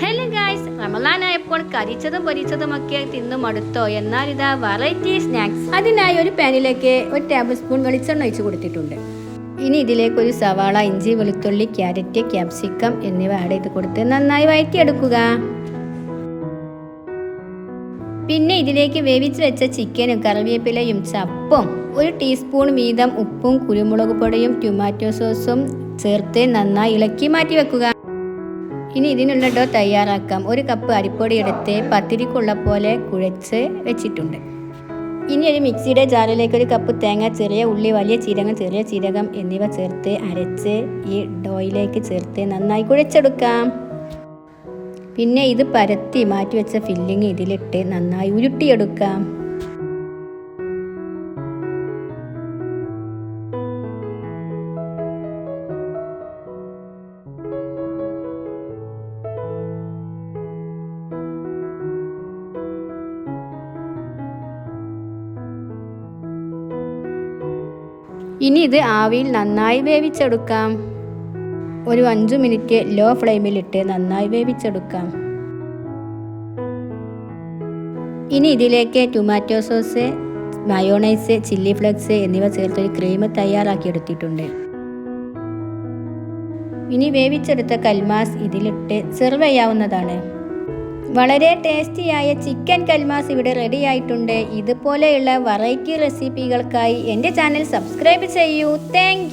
Hello guys റമലാനായപ്പോൾ കരിച്ചതും പൊരിച്ചതും ഒക്കെ തിന്നു മടുത്തോ എന്നാൽ ഇതാ വെറൈറ്റി സ്നാക്സ് അതിനായി ഒരു പാനിലേക്ക് ഒരു ടേബിൾ സ്പൂൺ വെളിച്ചെണ്ണ ഒഴിച്ചു കൊടുത്തിട്ടുണ്ട്. ഇനി ഇതിലേക്ക് ഒരു സവാള ഇഞ്ചി വെളുത്തുള്ളി ക്യാരറ്റ് ക്യാപ്സിക്കം എന്നിവ ആഡ് ചെയ്ത് കൊടുത്ത് നന്നായി വഴറ്റിയെടുക്കുക. പിന്നെ ഇതിലേക്ക് വേവിച്ച് വെച്ച ചിക്കനും കറിവേപ്പിലയും ചപ്പും ഒരു ടീസ്പൂൺ വീതം ഉപ്പും കുരുമുളക് പൊടിയും ടൊമാറ്റോ സോസും ചേർത്ത് നന്നായി ഇളക്കി മാറ്റി വെക്കുക ഇനി ഇതിനുള്ള ഡോ തയ്യാറാക്കാം. ഒരു കപ്പ് അരിപ്പൊടി എടുത്ത് പത്തിരിക്കുള്ള പോലെ കുഴച്ച് വെച്ചിട്ടുണ്ട്. ഇനി ഒരു മിക്സിയുടെ ജാറിലേക്ക് ഒരു കപ്പ് തേങ്ങ ചെറിയ ഉള്ളി വലിയ ചീരകം ചെറിയ ചീരകം എന്നിവ ചേർത്ത് അരച്ച് ഈ ഡോയിലേക്ക് ചേർത്ത് നന്നായി കുഴച്ചെടുക്കാം. പിന്നെ ഇത് പരത്തി മാറ്റി വെച്ച ഫില്ലിങ് ഇതിലിട്ട് നന്നായി ഉരുട്ടിയെടുക്കാം. ഇനി ഇത് ആവിയിൽ നന്നായി വേവിച്ചെടുക്കാം. ഒരു അഞ്ചു മിനിറ്റ് ലോ ഫ്ലെയിമിലിട്ട് നന്നായി വേവിച്ചെടുക്കാം. ഇനി ഇതിലേക്ക് tomato sauce mayonnaise chilli flakes എന്നിവ ചേർത്തൊരു ക്രീം തയ്യാറാക്കി എടുത്തിട്ടുണ്ട് ഇനി വേവിച്ചെടുത്ത കൽമാസ് ഇതിലിട്ട് സെർവ് ചെയ്യാവുന്നതാണ്. വളരെ ടേസ്റ്റിയായ ചിക്കൻ കൽമാസ് ഇവിടെ റെഡി ആയിട്ടുണ്ട് ഇതുപോലെയുള്ള വെറൈറ്റി റെസിപ്പികൾക്കായി എന്റെ ചാനൽ സബ്സ്ക്രൈബ് ചെയ്യൂ. താങ്ക്